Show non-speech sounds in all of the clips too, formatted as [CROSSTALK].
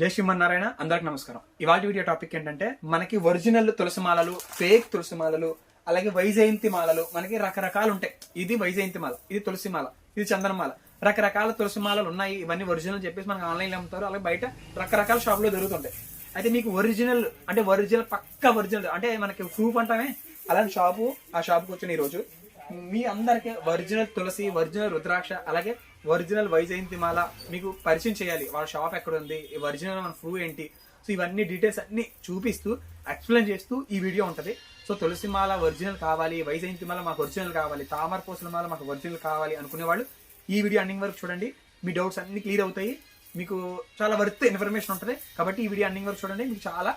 జై శ్రీమన్నారాయణ అందరికి నమస్కారం. ఇవాళ వీడియో టాపిక్ ఏంటంటే మనకి ఒరిజినల్ తులసి మాలలు ఫేక్ తులసి మాలలు అలాగే వైజయంతి మాలలు మనకి రకరకాలు ఉంటాయి ఇది వైజయంతి మాల ఇది తులసి మాల ఇది చందనమాల. రకరకాల తులసి మాలలు ఉన్నాయి ఇవన్నీ ఒరిజినల్ చెప్పేసి మనకి ఆన్లైన్లో అమ్ముతారు అలాగే బయట రకరకాల షాపులో దొరుకుతుంటాయి. అయితే మీకు ఒరిజినల్ అంటే ఒరిజినల్ పక్క ఒరిజినల్ అంటే మనకి ప్రూఫ్ అంటామే. అలాంటి షాపు ఆ షాప్కి వచ్చిన ఈ రోజు మీ అందరికి ఒరిజినల్ తులసి ఒరిజినల్ రుద్రాక్ష అలాగే ఒరిజినల్ వైజయంతి మాల మీకు పరిచయం చేయాలి. వాళ్ళ షాప్ ఎక్కడ ఉంది ఒరిజినల్ మన ఫ్రూ ఏంటి? సో ఇవన్నీ డీటెయిల్స్ అన్ని చూపిస్తూ ఎక్స్ప్లెయిన్ చేస్తూ ఈ వీడియో ఉంటుంది. సో తులసి మాల ఒరిజినల్ కావాలి వైజయంతి మాల మాకు ఒరిజినల్ కావాలి తామర పూసల మాల మాకు ఒరిజినల్ కావాలి అనుకునే వాళ్ళు ఈ వీడియో ఎండింగ్ వరకు చూడండి. మీ డౌట్స్ అన్ని క్లియర్ అవుతాయి. మీకు చాలా వర్త్ ఇన్ఫర్మేషన్ ఉంటుంది. కాబట్టి ఈ వీడియో ఎండింగ్ వరకు చూడండి. మీకు చాలా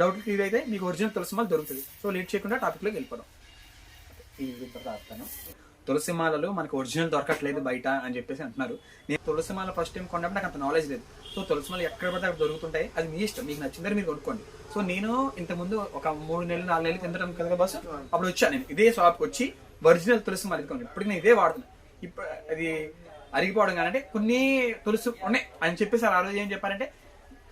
డౌట్లు క్లియర్ అయితే మీకు ఒరిజినల్ తులసి మాల దొరుకుతుంది. సో లేట్ చేయకుండా టాపిక్లోకి వెళ్ళిపోదాం. ఈ రాస్తాను తులసి మాలలు మనకు ఒరిజినల్ దొరకట్లేదు బయట అని చెప్పేసి అంటున్నారు. నేను తులసి మాల ఫస్ట్ టైం కొన్నప్పుడు నాకు అంత నాలెడ్జ్ లేదు. సో తులసి మాల ఎక్కడ పడితే అక్కడ దొరుకుతుంటాయి. అది మీ ఇష్టం. మీకు నచ్చిందని మీరు కొనుక్కోండి. సో నేను ఇంతకుముందు ఒక మూడు నెలలు నాలుగు నెలలు కిందట కదా బస్సు అప్పుడు వచ్చాను నేను. ఇదే షాప్కి వచ్చి ఒరిజినల్ తులసి మాల ఇదికోండి ఇప్పుడు నేను ఇదే వాడుతున్నాను ఇప్పుడు అది అరిగిపోవడం కానీ అంటే కొన్ని తులసి ఉన్నాయి. అని చెప్పేసి ఆ రోజు ఏం చెప్పారంటే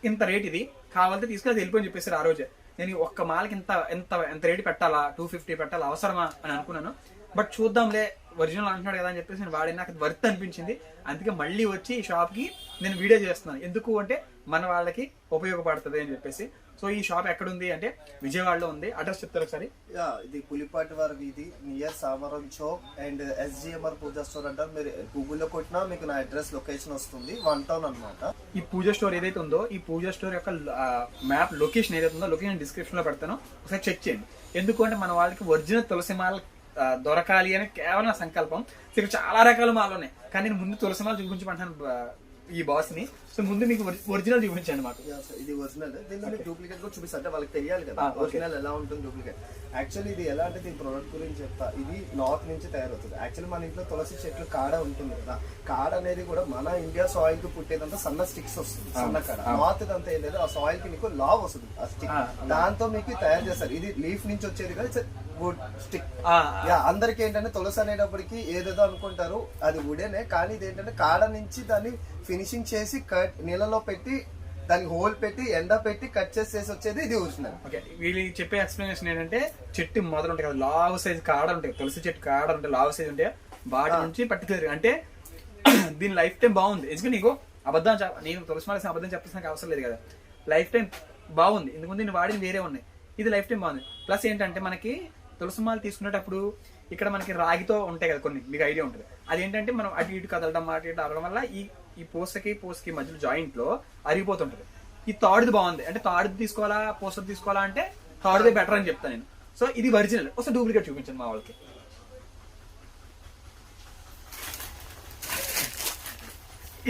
ఇంత రేట్ ఇది. కావాలంటే తీసుకెళ్ళి వెళ్ళిపోయి చెప్పేసారు ఆ రోజే. నేను ఒక్క మాలకి ఇంత ఎంత ఎంత రేటు పెట్టాలా? టూ ఫిఫ్టీ పెట్టాలా? అవసరమా అని అనుకున్నాను. బట్ చూద్దాంలే ఒరిజినల్ అంటున్నాడు కదా అని చెప్పేసి నేను వాడి నాకు వర్త్ అనిపించింది. అందుకే మళ్ళీ వచ్చి ఈ షాప్కి నేను వీడియో చేస్తున్నాను. ఎందుకు అంటే మన వాళ్ళకి ఉపయోగపడుతుంది అని చెప్పేసి. సో ఈ షాప్ ఎక్కడ ఉంది అంటే విజయవాడలో ఉంది. అడ్రస్ చెప్తారు ఒకసారి? ఇది పులిపాటి వారి వీధి near Samaram Chowk and SGMR puja store అంటారు. మీరు గూగుల్లో కొట్టినా మీకు నా అడ్రస్ లొకేషన్ వస్తుంది. వన్ టౌన్ అనమాట ఈ పూజ స్టోర్ ఏదైతే ఉందో ఈ పూజ స్టోర్ యొక్క మ్యాప్ లొకేషన్ ఏదైతే ఉందో లొకేషన్ డిస్క్రిప్షన్లో పెడతాను. ఒకసారి చెక్ చేయండి. ఎందుకు అంటే మన వాళ్ళకి ఒరిజినల్ తులసి మాల దొరకాలి అని కేవలం సంకల్పం. ఇక్కడ చాలా రకాల మాలు ఉన్నాయి కానీ నేను ముందు తులసి మాల చూపించమంటాను ఈ బాస్ని. సో ముందు మీకు ఒరిజినల్ చూపించండి మాకు. ఇది ఒరిజినల్ దీనిలో డూప్లికేట్ కూడా చూపిస్తా అంటే వాళ్ళకి తెలియాలి కదా. Ah. ఒరిజినల్ ఎలా ఉంటుంది డూప్లికేట్ యాక్చువల్లీ ఇది ఎలా అంటే దీని ప్రొడక్ట్ గురించి చెప్తా. ఇది నార్త్ నుంచి తయారవుతుంది. యాక్చువల్లీ మన ఇంట్లో తులసి చెట్లు కాడ ఉంటుంది కదా. కాడ అనేది కూడా మన ఇండియా సాయిల్కి పుట్టేదంతా సన్న స్టిక్స్ వస్తుంది. సన్న కాడ. నార్త్ అంతా ఏం లేదు. ఆ సాయిల్కి మీకు లావ్ వస్తుంది. ఆ స్టిక్ Ah, దాంతో మీకు తయారు చేస్తారు. ఇది లీఫ్ నుంచి వచ్చేది కదా. వుడ్ స్టిక్ ఆ, యా అందరికి ఏంటంటే తులసి అనేటప్పటికి ఏదేదో అనుకుంటారు అది వుడేనే కానీ ఇది ఏంటంటే కాడ నుంచి దాన్ని ఫినిషింగ్ చేసి కట్ నీళ్ళలో పెట్టి దానికి హోల్ పెట్టి ఎండ పెట్టి కట్ చేసి చేసి వచ్చేది ఇది ఒరిజినల్ ఓకే వీళ్ళు చెప్పే ఎక్స్ప్లెనేషన్ ఏంటంటే చెట్టు మొదలు ఉంటాయి కదా లావు సైజ్ కాడ ఉంటాయి తులసి చెట్టు కాడ ఉంటాయి లావు సైజ్ ఉంటాయి వాటి నుంచి పర్టికులర్ అంటే [CLEARS THROAT] దీని లైఫ్ టైం బాగుంది. ఎందుకంటే నీకు? అబద్ధం నేను తులసి మాల అబద్ధం చెప్పాల్సిన అవసరం లేదు కదా. లైఫ్ టైం బాగుంది. ఎందుకంటే నేను వాడిన వేరే ఉన్నాయి. ఇది లైఫ్ టైం బాగుంది. ప్లస్ ఏంటంటే మనకి తులసి మాలు తీసుకునేటప్పుడు ఇక్కడ మనకి రాగితో ఉంటాయి కదా కొన్ని మీకు ఐడియా ఉంటుంది. అదేంటంటే మనం అటు ఇటు కదలడం అటు ఇటు అడగడం వల్ల ఈ ఈ పూసకి పూసకి మధ్యలో జాయింట్లో అరిగిపోతుంటది. ఈ తాడుది బాగుంది. అంటే తాడుది తీసుకోవాలా పూసది తీసుకోవాలా అంటే తాడుదే బెటర్ అని చెప్తాను నేను. సో ఇది ఒరిజినల్ ఒకసారి డూప్లికేట్ చూపించండి మా వాళ్ళకి.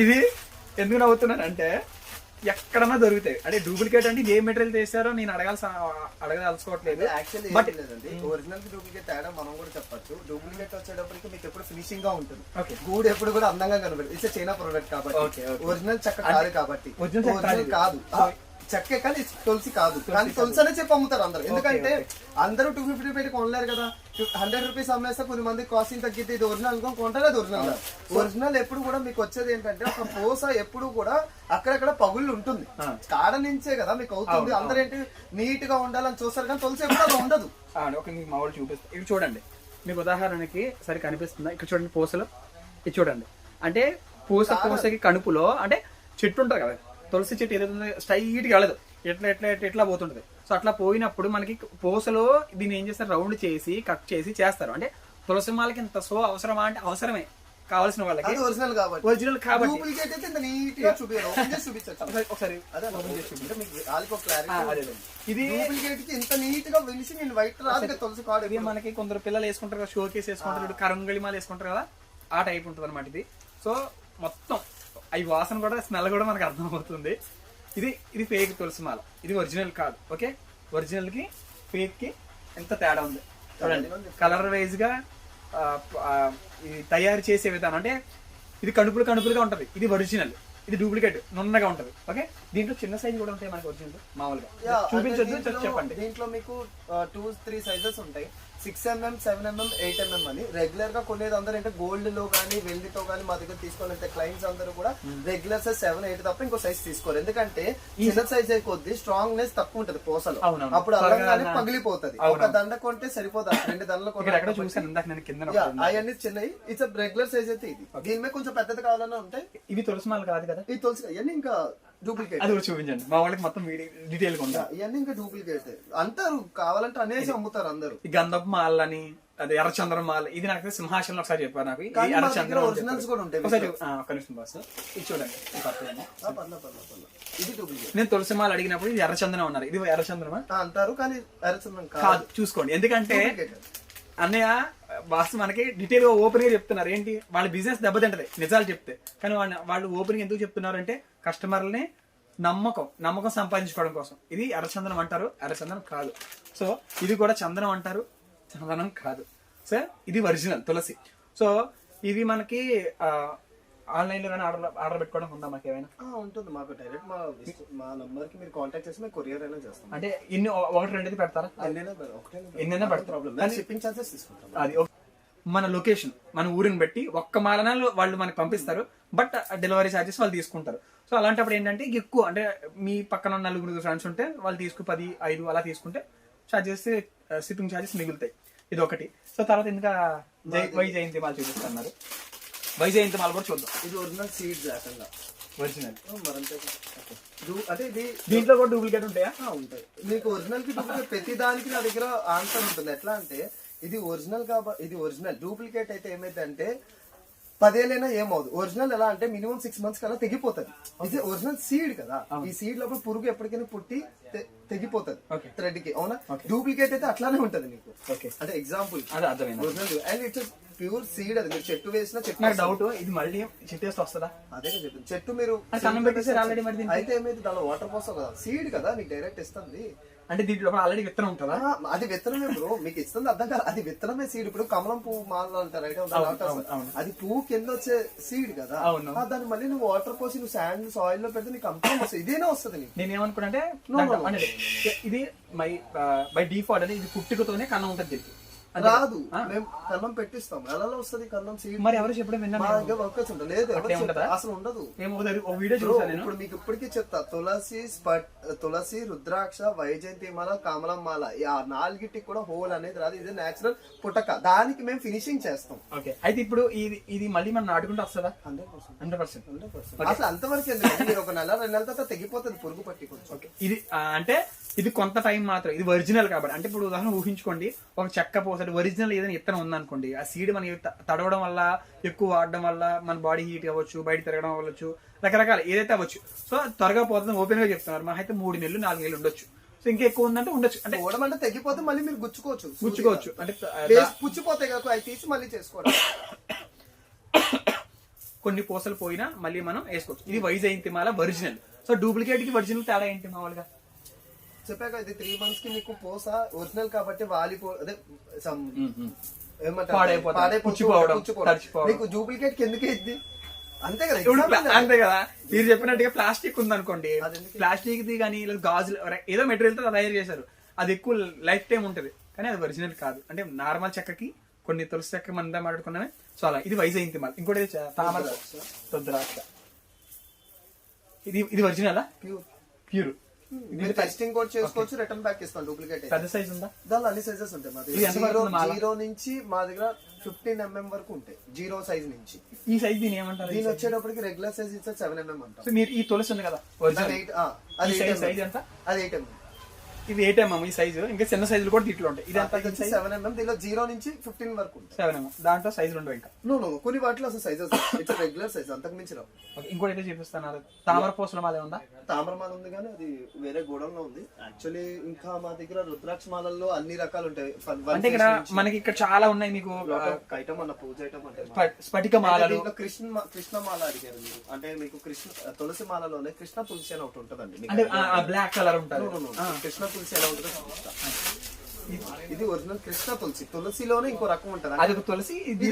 ఇది ఎందుకు నవ్వుతున్నాను అంటే ఎక్కడన్నా దొరుకుతాయి. అంటే డూప్లికేట్ అంటే ఏ మెటీరియల్ చేశారో నేను అడగాల్సి అడగదలుచుకోవట్లేదు. యాక్చువల్లీ బట్ లేదండి. ఒరిజినల్ డూప్లికేట్ తేడా మనం కూడా చెప్పొచ్చు. డూప్లికేట్ వచ్చేటప్పటికి మీకు ఎప్పుడు ఫినిషింగ్గా ఉంటుంది. ఓకే గూడు ఎప్పుడు కూడా అందంగా కనబడి ఇట్స్ చైనా ప్రొడక్ట్ కాబట్టి. ఒరిజినల్ చెక్క కాదు కాబట్టి. చెక్క కాదు. చెక్కే కానీ తులసి కాదు. కానీ తులసి అనే చెప్పి అమ్ముతారు అందరు. ఎందుకంటే అందరూ టూ ఫిఫ్టీ పెట్టి కొనలేరు కదా. హండ్రెడ్ రూపీస్ అమ్మేస్తే కొన్ని మంది కాస్టింగ్ తగ్గితే ఇది ఒరిజినల్ అనుకో కొంటారు అది ఒరిజినల్ ఒరిజినల్ ఎప్పుడు కూడా మీకు వచ్చేది ఏంటంటే ఒక పూస ఎప్పుడు కూడా అక్కడక్కడ పగుళ్ళు ఉంటుంది. కాడ నుంచే కదా మీకు అవుతుంది. అందరూ ఏంటి నీట్గా ఉండాలని చూస్తారు కానీ తులసి ఎప్పుడు అది ఉండదు. ఒక మీకు చూపిస్తాను ఇవి చూడండి. మీకు ఉదాహరణకి సరి కనిపిస్తుందా? ఇక్కడ చూడండి పూసలు. ఇది చూడండి. అంటే పూస పూసకి కణుపులో అంటే చెట్టు ఉంటుంది కదా తులసి చెట్టు ఏదైతే స్ట్రైట్గా వెళ్ళదు. ఎట్లా ఎట్లా ఎట్లా ఎట్లా పోతుంటది. సో అట్లా పోయినప్పుడు మనకి పూసలో దీన్ని ఏం చేస్తారు? రౌండ్ చేసి కట్ చేసి చేస్తారు. అంటే తులసి మాలకి ఇంత సో అవసరమా? అంటే అవసరమే. కావాల్సిన వాళ్ళకి. ఒరిజినల్ కాబట్టి. ఒరిజినల్ కాబట్టి. డూప్లికేట్ అయితే ఇంత నీట్గా చూపించచ్చు ఒకసారి అదే క్లారిటీ. ఇది డూప్లికేట్కి ఇంత నీట్గా వెలిసి నేను వైట్ రాదు కదా తులసి కాడు ఇది మనకి కొందరు పిల్లలు వేసుకుంటారు కదా షో కేసు వేసుకుంటారు కరంగళి మాల వేసుకుంటారు కదా ఆ టైప్ ఉంటుంది అనమాట ఇది. సో మొత్తం అవి వాసన కూడా స్మెల్ కూడా మనకు అర్థమవుతుంది. ఇది ఇది ఫేక్ తులసి మాల. ఇది ఒరిజినల్ కాదు ఓకే? ఒరిజినల్కి ఫేక్కి ఎంత తేడా ఉంది? చూడండి. కలర్ వైజ్గా ఆ, ఆ, ఇది తయారు చేసే విధానం అంటే ఇది కణుపులు కణుపులుగా ఉంటది. ఇది ఒరిజినల్ ఇది డూప్లికేట్ నున్నగా ఉంటది. ఓకే? దీంట్లో చిన్న సైజ్ కూడా ఉంటాయి మనకి ఒరిజినల్ మామూలుగా. చూపించొద్దు చెప్పండి. దీంట్లో మీకు టూ త్రీ సైజెస్ ఉంటాయి. Six mm seven mm eight mm అని. రెగ్యులర్గా కొనేది అందరూ అంటే గోల్డ్లో కానీ వెండితో కానీ మా దగ్గర అయితే క్లయింట్స్ అందరూ కూడా రెగ్యులర్ సైజ్ సెవెన్ ఎయిట్ తప్ప ఇంకో సైజ్ తీసుకోరు. ఎందుకంటే చిన్న సైజ్ కొద్ది స్ట్రాంగ్నెస్ తక్కువ ఉంటది పూసలు. అప్పుడు నా- పగిలిపోతది. ఒక. దండ కొంటే సరిపోతుంది రెండు దండలు అవన్నీ చిన్నవి ఇట్స్ రెగ్యులర్ సైజ్ అయితే ఇది. దీని మీద కొంచెం పెద్దది కావాలన్నా ఉంటాయి ఇవి తులసి మాల కాదు కదా? ఇది తెలుసు ఇవన్నీ ఇంకా డూప్లికేట్. అది కూడా చూపించండి. మా వాళ్ళకి మొత్తం డీటెయిల్గా ఉందా ఇవన్నీ ఇంకా డూప్లికేట్. అంటారు కావాలంటే అనేసి అమ్ముతారు అందరూ. ఈ గంధపు మాలని అదే ఎర్రచంద్రం మాల ఇది నాకు సింహాచలం ఒకసారి చెప్పారు నాకు. ఎర్రచంద్రం చెప్పారు. కూడా ఉంటాయి. ఒకసారి నిమిషం బాస్. ఇది చూడండి. ఇది డూప్లికేట్. నేను తులసి మాల అడిగినప్పుడు ఇది ఎర్రచందనం అన్నారు. ఇది ఎర్రచంద్రమా అంటారు కానీ ఎరచందం కాదు చూసుకోండి. ఎందుకంటే. అన్నయ్య వాస్తు మనకి డీటెయిల్గా ఓపెన్గా చెప్తున్నారు. ఏంటి? వాళ్ళ బిజినెస్ దెబ్బతింటది. నిజాలు చెప్తే. కానీ వాళ్ళు వాళ్ళు ఓపెన్ ఎందుకు చెప్తున్నారు అంటే కస్టమర్లని నమ్మకం నమ్మకం సంపాదించుకోవడం కోసం. ఇది ఎర్రచందనం అంటారు. ఎర్రచందనం కాదు. సో ఇది కూడా చందనం అంటారు. చందనం కాదు. సో ఇది ఒరిజినల్ తులసి. సో ఇది మనకి ఆన్లైన్లో కానీ ఆర్డర్ ఆర్డర్ పెట్టుకోవడం ఉందా మాకు ఏమైనా? ఉంటుంది. మాకు డైరెక్ట్ మా మా నంబర్కి మీరు కాంటాక్ట్ చేసి మేము కొరియర్ అయినా చేస్తాం. అంటే ఇన్ని ఒకటి రెండేది పెడతారా? ఎన్నైనా పెడ- ఒకటైనా పెడ- ఎన్నైనా మాకేం పెడతాం. ప్రాబ్లం కానీ- షిప్పింగ్ ఛార్జెస్ తీసుకుంటాం. అది మన లొకేషన్ మన ఊరిని బట్టి ఒక్క మాలనాలు వాళ్ళు మనకి పంపిస్తారు బట్ డెలివరీ ఛార్జెస్ వాళ్ళు తీసుకుంటారు. సో అలాంటప్పుడు ఏంటంటే ఎక్కువ అంటే మీ పక్కన నలుగురు ఫ్రెండ్స్ ఉంటే వాళ్ళు తీసుకు పది ఐదు అలా తీసుకుంటే ఛార్జెస్ షిప్పింగ్ ఛార్జెస్ మిగులుతాయి. ఇది ఒకటి. సో తర్వాత ఇంకా జై వై జయంతి మాలు చూపిస్తున్నారు. వై జయంతి మాలు కూడా చూద్దాం. ఇది ఒరిజినల్ సీడ్స్ ఏకంగా ఒరిజినల్ మరంతే అంటే ఇది దీంట్లో కూడా డూప్లికేట్ ఉంటాయా? ఉంటాయి. మీకు ఒరిజినల్కి డూప్లికేట్ ప్రతి దానికి నా దగ్గర ఆన్సర్ ఉంటుంది. ఎట్లా అంటే ఇది ఒరిజినల్ కాబట్టి ఇది ఒరిజినల్ డూప్లికేట్ అయితే ఏమైందంటే పదేళ్ళైనా ఏమవుదు ఒరిజినల్ ఎలా అంటే మినిమం సిక్స్ మంత్స్ కల్లా తెగిపోతుంది. ఇది ఒరిజినల్ సీడ్ కదా. ఈ సీడ్ లోపల పురుగు ఎప్పటికైనా పుట్టి తెగిపోతుంది. థ్రెడ్కి అవునా? డూప్లికేట్ అయితే అట్లానే ఉంటది మీకు. అంటే example original and it's pure seed అది. మీరు చెట్టు వేసినా చెట్టు నాకు డౌట్ ఇది మళ్ళీ చెట్టేస్తే వస్తుందా? అదే కదా చెప్పింది. చెట్టు మీరు already మరి? అయితే ఏమైతే దానిలో వాటర్ పోస్తావు కదా. సీడ్ కదా నీకు డైరెక్ట్ ఇస్తుంది. అంటే దీంట్లో ఆల్రెడీ విత్తనం ఉంటుందా? అది విత్తనమే బ్రో. మీకు ఇస్తుంది అర్థం కాదు అది విత్తనమే సీడ్. ఇప్పుడు కమలం పువ్వు మాల అంటారు. ఐడియా అవును. అది పువ్వు కింద వచ్చే సీడ్ కదా. దాన్ని మళ్ళీ నువ్వు వాటర్ పోసి నువ్వు శాండ్ సాయిల్లో పెడితే నీకు అంతా వస్తుంది. ఇదేనా వస్తుంది నేను ఏమనుకున్నా అంటే ఇది మై బై డిఫాల్ట్ అంటే ఇది పుట్టుకతోనే కన్నం ఉంటుంది రాదు? మేము కన్నం పెట్టిస్తాం. ఎలా వస్తుంది కన్నం మరి ఎవరు చెప్పడం మా. దగ్గర వర్కర్స్ లేదు? అసలు ఉండదు. ఇప్పుడు మీకు ఇప్పటికీ చెప్తా. తులసి తులసి రుద్రాక్ష వైజయంతి మాల కమలం మాల ఆ నాలుగిటికి కూడా హోల్ అనేది రాదు. ఇది నేచురల్ పుటక. దానికి మేము ఫినిషింగ్ చేస్తాం. ఓకే. అయితే ఇప్పుడు ఇది ఇది మళ్ళీ మనం నాటుకుంటే వస్తుందా? Hundred percent. Hundred percent. అసలు అంతవరకు మీరు ఒక నెల రెండు నెలల తర్వాత తెగిపోతుంది పురుగు పట్టి ఇది అంటే ఇది కొంత టైం మాత్రం ఇది ఒరిజినల్ కాబట్టి. అంటే ఇప్పుడు ఉదాహరణ ఊహించుకోండి. ఒక చెక్క పోసటి ఒరిజినల్ ఏదైనా ఇత్తనం ఉందనుకోండి. ఆ సీడ్ మనకి తడవడం వల్ల ఎక్కువ వాడడం వల్ల మన బాడీ హీట్ అవ్వచ్చు బయట తిరగడం అవ్వచ్చు రకరకాల ఏదైతే అవ్వచ్చు. సో త్వరగా పోతుంది ఓపెన్గా చెప్తున్నారు. మా అయితే మూడు నెలలు నాలుగు నెలలు ఉండొచ్చు. సో ఇంకా ఎక్కువ ఉందంటే ఉండొచ్చు. అంటే పోవడం అంటే తెగిపోతే మళ్ళీ మీరు గుచ్చుకోవచ్చు. గుచ్చుకోవచ్చు. అంటే పుచ్చిపోతాయి కదా అవి తీసి మళ్ళీ చేసుకోవడం కొన్ని పూసలు పోయినా మళ్ళీ మనం వేసుకోవచ్చు. ఇది వైజయంతి మాల ఒరిజినల్. సో డూప్లికేట్కి ఒరిజినల్ తేడా ఏంటి మామూలుగా? చెప్పాక ఇది త్రీ మంత్స్కి మీకు పోస ఒరిజినల్ కాబట్టి వాలిపో అదే. తడిచిపోవడం. మీకు డూప్లికేట్కి ఎందుకు ఇద్ది అంతే కదా ఇప్పుడు అంతే కదా. మీరు చెప్పినట్టుగా ప్లాస్టిక్ ఉందనుకోండి. అది ఎందుకు? ప్లాస్టిక్ ది కానీ లేదా గాజులు ఏదో మెటీరియల్తో తయారు చేశారు. అది ఎక్కువ లైఫ్ టైం ఉంటది. కానీ అది ఒరిజినల్ కాదు. అంటే నార్మల్ చెక్కకి కొన్ని తులసి చెక్క మందా మాట్లాడుకున్నామే. సో అలా ఇది వైజయంతి మాల ఇంకోటి ఇది చ- తామర రుద్రాక్ష. ఇది ఇది ఒరిజినలా ప్యూర్ ప్యూర్ మీరు టెస్టింగ్ కూడా చేసుకోవచ్చు రిటర్న్ బ్యాక్ ఇస్తాం డూప్లికేట్ పెద్ద సైజ్ ఉందా? దానిలో అన్ని సైజెస్ ఉంటాయి మా ఇది దగ్గర ఎంత జీరో పడుతుంది మాల? జీరో నుంచి మా దగ్గర ఫిఫ్టీన్ ఎంఎం వరకు ఉంటాయి. జీరో సైజ్ నుంచి. ఈ సైజ్ దీని ఏమంటారు? దీని వచ్చేటప్పటికి రెగ్యులర్ సైజ్ ఇచ్చే సెవెన్ ఎంఎం అంటాం. సో మీరు ఈ తులసి ఉంది కదా అది ఎయిట్ అది ఈ ఎయిట్ సైజ్ సైజ్ ఎంత? అది ఎయిట్ ఎంఎం ఇది ఎయిట్ ఎంఎం ఈ సైజు ఇంకా చిన్న సైజులు కూడా దీంట్లో ఉంటాయి. ఇది సైజ్ సెవెన్ ఎంఎం దీనిలో జీరో నుంచి ఫిఫ్టీన్ వరకు సెవెన్ ఎంఎం దాంట్లో సైజులు ఉండవు ఇంకా. నో నో కొన్ని వాటిలో అసలు సైజెస్ ఇట్స్ రెగ్యులర్ సైజ్ అంతకు మించి రావు. ఇంకోటి అయితే చూపిస్తున్నారు తామర పూసల మాలే ఉందా? తామరమాల ఉంది కానీ అది వేరే గోడంలో ఉంది. యాక్చువల్లీ ఇంకా మా దగ్గర రుద్రాక్ష మాలల్లో అన్ని రకాలు ఉంటాయి. అంటే ఇక్కడ మనకి ఇక్కడ చాలా ఉన్నాయి మీకు ఐటమ్ అన్న పూజ ఐటమ్ అంటే స్ఫటిక మాలలు. కృష్ణ కృష్ణ మాల అడిగారు మీరు. అంటే మీకు కృష్ణ తులసి మాలలోనే కృష్ణ తులసి అని ఒకటి ఉంటదండి. Black colour no. Krishna tulsi ఎలా ఉంటుందో. ఇది ఒరిజినల్ కృష్ణ తులసి తులసిలోనే ఇంకో రకం ఉంటది. అది ఒక తులసి ఇది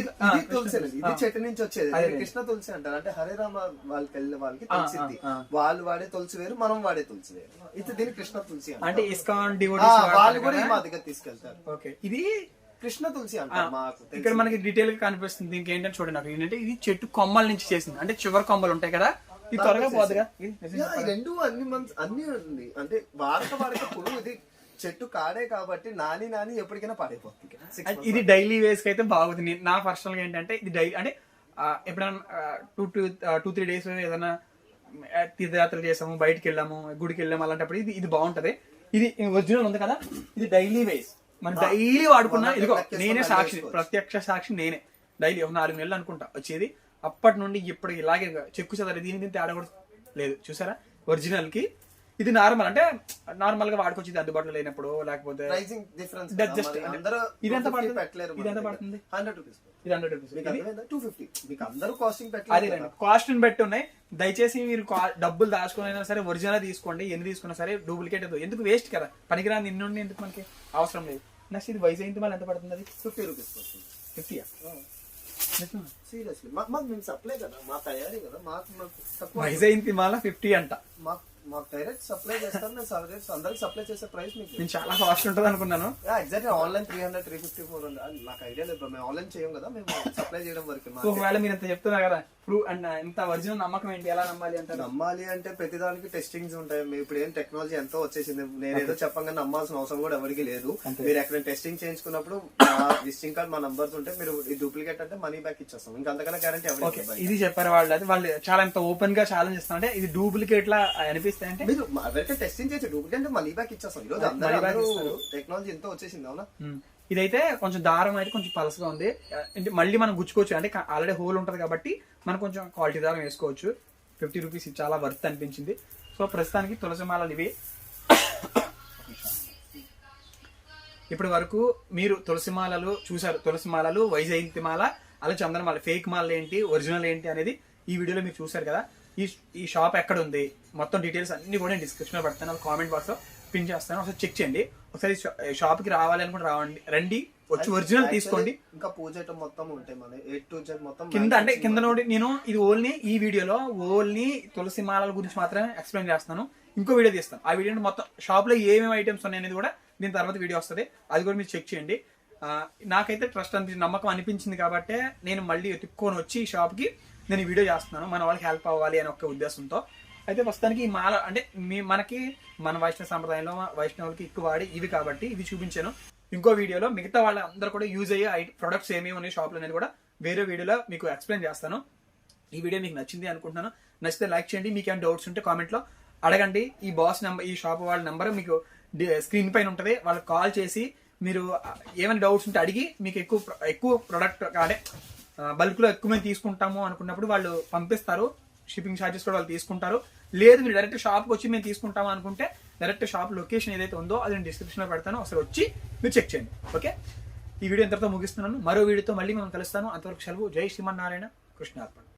తులసి. ఇది చెట్టు నుంచి వచ్చేది. కృష్ణ తులసి అంటారు. అంటే హరే రామ వాళ్ళకి వెళ్ళిన వాళ్ళకి తెలిసింది. వాళ్ళు వాడే తులసి వేరు మనం వాడే తులసి వేరు. ఇది దీని కృష్ణ తులసి. అంటే ఇస్కాన్ వాళ్ళు కూడా మా దగ్గర తీసుకెళ్తారు. ఓకే. ఇది కృష్ణ తులసి. ఇక్కడ మనకి డీటెయిల్గా కనిపిస్తుంది. దీనికి ఏంటంటే చూడండి నాకు. ఏంటంటే ఇది చెట్టు కొమ్మల నుంచి చేసింది. అంటే చివరి కొమ్మలు ఉంటాయి కదా? ఇది త్వరగా పోదుగా. రెండు అన్ని మంత్స్ అన్ని ఉంది. అంటే వాడక పురుగు ఇది చెట్టు కాడే కాబట్టి నాని నాని ఎప్పటికైనా పాడైపోతుంది ఇది డైలీ వేస్కి అయితే బాగుంది. నా పర్సనల్గా ఏంటంటే ఇది డైలీ అంటే ఎప్పుడైనా two two two three days ఏదైనా తీర్థయాత్ర చేసాము బయటికి వెళ్ళాము గుడికి వెళ్ళాము అలాంటప్పుడు ఇది ఇది బాగుంటది. ఇది ఒరిజినల్ ఉంది కదా? ఇది డైలీ వేస్ మనం డైలీ వాడుకున్నా ఇదిగో నేనే సాక్షి. ప్రత్యక్ష సాక్షి నేనే. డైలీ ఒక నాలుగు నెలలు అనుకుంటా వచ్చేది. అప్పటి నుండి ఇప్పుడు ఇలాగే చెక్కు చదవాలి దీని దీని తేడా కూడా లేదు. చూసారా? ఒరిజినల్కి. ఇది నార్మల్ అంటే నార్మల్గా వాడుకోవచ్చు ఇది అందుబాటులో లేనప్పుడు లేకపోతే డిఫరెన్స్ ఇది ఎంత 250 పడుతుంది? పెట్టలేరు ఇది ఎంత పడుతుంది? రూపీస్ ఇది హండ్రెడ్ రూపీస్ మీకు అర్థమైందా? టూ ఫిఫ్టీ మీకు అందరూ కాస్టింగ్ అది పెట్టలేదు కాస్ట్ని బట్టి ఉన్నాయి దయచేసి మీరు డబ్బులు దాచుకునైనా సరే ఒరిజినల్ తీసుకోండి. ఎన్ని తీసుకున్నా సరే డూప్లికేట్ ఎందుకు వేస్ట్ కదా? పనికిరాని ఇన్ని ఉండి ఎందుకు మనకి అవసరం లేదు. నెక్స్ట్ ఇది వైజయంతి మళ్ళీ ఎంత పడుతుంది అది? ఫిఫ్టీ రూపీస్ ఫిఫ్టీయా సీరియస్లీ. మాకు మేము సప్లై కదా. మా తయారీ కదా. మాకు మాకు తక్కువ మాల ఫిఫ్టీ అంట. మాకు మాకు డైరెక్ట్ సప్లై చేస్తాం. మేము సర్వీస్ అందరికి సప్లై చేసే ప్రైస్ మీకు. నేను చాలా కాస్ట్ ఉంటుంది అనుకున్నాను. Exact online three hundred three fifty four నాకు ఐడియా లేదు. మేము ఆన్లైన్ చేయం కదా. మేము సప్లై చేయడం వరకు ఒకవేళ మీరు ఇంత చెప్తున్నా కదా ఇప్పుడు అండ్ ఇంత ఒరిజినల్ నమ్మకం ఏంటి? ఎలా నమ్మాలి అంటారు? నమ్మాలి అంటే ప్రతిదానికి టెస్టింగ్స్ ఉంటాయి. మీ ఇప్పుడు ఏం టెక్నాలజీ ఎంతో వచ్చేసింది. నేను ఏదో చెప్పంగా నమ్మాల్సిన అవసరం కూడా ఎవరికి లేదు. మీరు ఎక్కడ టెస్టింగ్ చేయించుకున్నప్పుడు విజిటింగ్ కార్డ్ మా నంబర్స్ ఉంటే మీరు ఈ డూప్లికేట్ అంటే మనీ బ్యాక్ ఇచ్చేస్తాం. ఇంకా అంతకన్నా గ్యారంటీ ఎవరికి ఇది చెప్పారు వాళ్ళు. అది వాళ్ళు చాలా ఇంత ఓపెన్గా ఛాలెంజ్ ఇస్తున్నారు అంటే ఇది డూప్లికేట్ లా అనిపిస్తాయి అంటే? మీరు ఎవరికైనా టెస్టింగ్ చేసి డూప్లికేట్ అంటే మనీ బ్యాక్ ఇచ్చేస్తాం. ఈరోజు అందరూ. టెక్నాలజీ ఎంతో వచ్చేసింది. అవునా. ఇదైతే కొంచెం దారం అయితే కొంచెం పలసగా ఉంది. అంటే మళ్ళీ మనం గుచ్చుకోవచ్చు. అంటే ఆల్రెడీ హోల్ ఉంటుంది కాబట్టి మనం కొంచెం క్వాలిటీ దారం వేసుకోవచ్చు. ఫిఫ్టీ రూపీస్ చాలా వర్త్ అనిపించింది. సో ప్రస్తుతానికి తులసి మాలలు ఇవి. ఇప్పటి వరకు మీరు తులసి మాలలు చూసారు తులసి మాలలు వైజయంతి మాల అలా చందనమాల ఫేక్ మాలలు ఏంటి ఒరిజినల్ ఏంటి అనేది ఈ వీడియోలో మీరు చూసారు కదా. ఈ ఈ షాప్ ఎక్కడ ఉంది? మొత్తం డీటెయిల్స్ అన్ని కూడా నేను డిస్క్రిప్షన్లో పెడతాను. కామెంట్ బాక్స్లో పిన్ చేస్తాను. ఒకసారి చెక్ చేయండి. ఒకసారి షాప్కి రావాలి అనుకుంటే రావండి. రండి. వచ్చి ఒరిజినల్ తీసుకోండి. ఇంకా పూజ ఐటమ్ మొత్తం ఉంటాయి మన ఏ టు జెడ్ మొత్తం కింద అంటే కింద నోటి నేను ఇది ఓన్లీ ఈ వీడియోలో ఓన్లీ తులసి మాలల గురించి మాత్రమే ఎక్స్ప్లెయిన్ చేస్తాను. ఇంకో వీడియో తీస్తాను. ఆ వీడియో మొత్తం షాప్లో ఏమేమి ఐటమ్స్ ఉన్నాయి అనేది కూడా దీని తర్వాత వీడియో వస్తుంది. అది కూడా మీరు చెక్ చేయండి. నాకైతే ట్రస్ట్ అనిపించింది నమ్మకం అనిపించింది కాబట్టి నేను మళ్ళీ ఎత్తుక్కొని వచ్చి ఈ షాప్కి నేను వీడియో చేస్తున్నాను. మన వాళ్ళకి హెల్ప్ అవ్వాలి అనే ఒక ఉద్దేశంతో. అయితే ప్రస్తుతానికి ఈ మాల అంటే మీ మనకి మన వైష్ణవ సాంప్రదాయంలో వైష్ణవులకి ఎక్కువ వాడి ఇవి కాబట్టి ఇవి చూపించాను. ఇంకో వీడియోలో మిగతా వాళ్ళ అందరూ కూడా యూజ్ అయ్యే ప్రొడక్ట్స్ ఏమేమి ఉన్నాయి షాప్లో అనేది కూడా వేరే వీడియోలో మీకు ఎక్స్ప్లెయిన్ చేస్తాను. ఈ వీడియో మీకు నచ్చింది అనుకుంటున్నాను. నచ్చితే లైక్ చేయండి. మీకు ఏమైనా డౌట్స్ ఉంటే కామెంట్లో అడగండి. ఈ బాస్ నెంబర్ ఈ షాప్ వాళ్ళ నెంబర్ మీకు స్క్రీన్ పైన ఉంటుంది. వాళ్ళకి కాల్ చేసి మీరు ఏమైనా డౌట్స్ ఉంటే అడిగి మీకు ఎక్కువ ఎక్కువ ప్రొడక్ట్ అంటే బల్క్లో ఎక్కువ మేము తీసుకుంటాము అనుకున్నప్పుడు వాళ్ళు పంపిస్తారు. షిప్పింగ్ ఛార్జెస్ కూడా వాళ్ళు తీసుకుంటారు. లేదు మీరు డైరెక్ట్ షాప్కి వచ్చి మేము తీసుకుంటాం అనుకుంటే డైరెక్ట్ షాప్ లొకేషన్ ఏదైతే ఉందో అది నేను డిస్క్రిప్షన్లో పెడతాను. ఒకసారి వచ్చి మీరు చెక్ చేయండి. ఓకే? ఈ వీడియో ఇంతటితో ముగిస్తున్నాను. మరో వీడియోతో మళ్ళీ మనం కలుస్తాను. అంతవరకు సెలవు. జై శ్రీమన్నారాయణ. కృష్ణార్పణ.